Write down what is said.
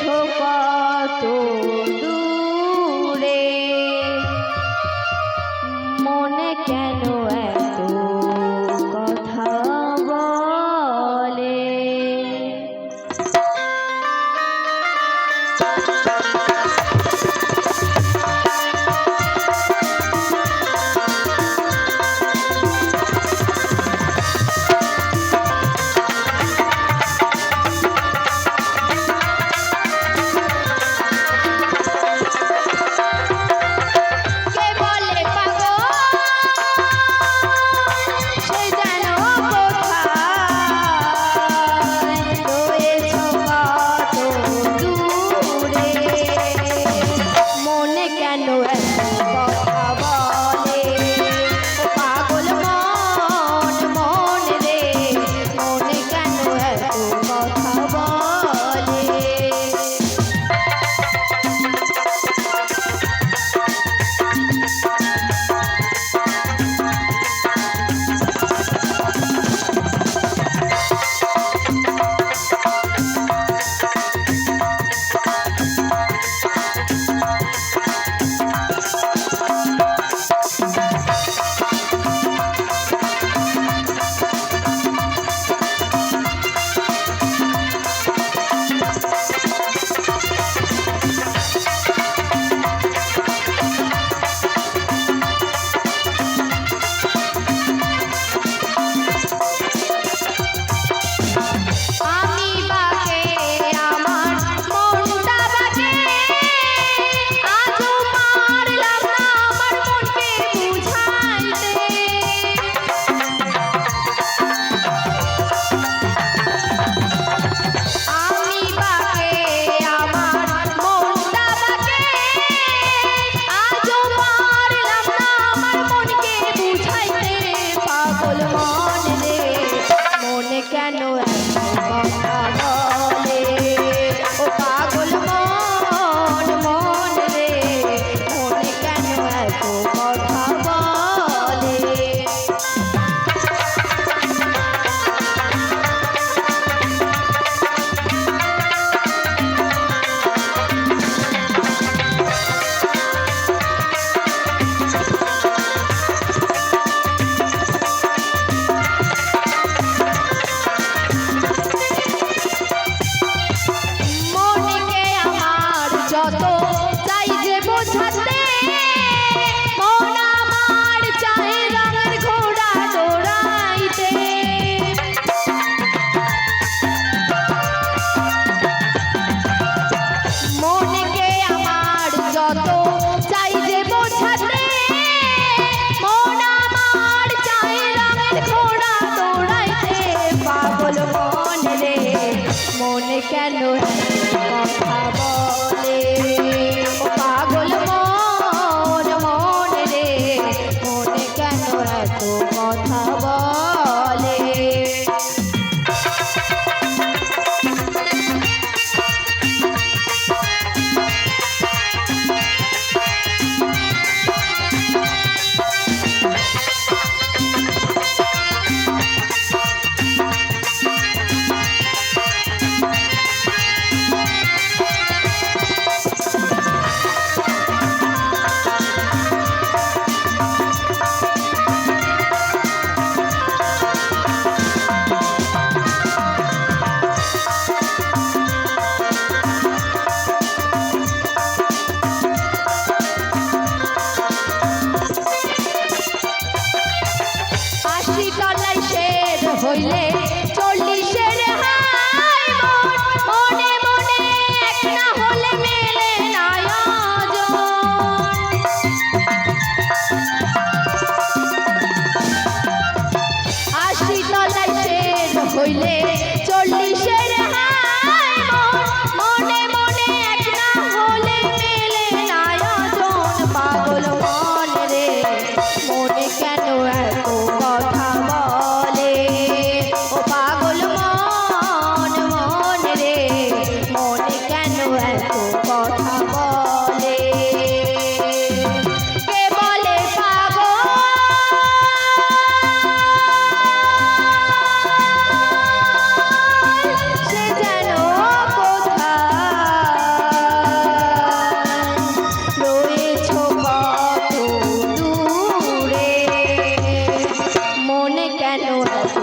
গেছো কত মনে কেন এত কথা বলে? I can't know that. কত এত কথা বল। বেলায় শের হইলে চল্লিশের হাই মনে মনে হইলে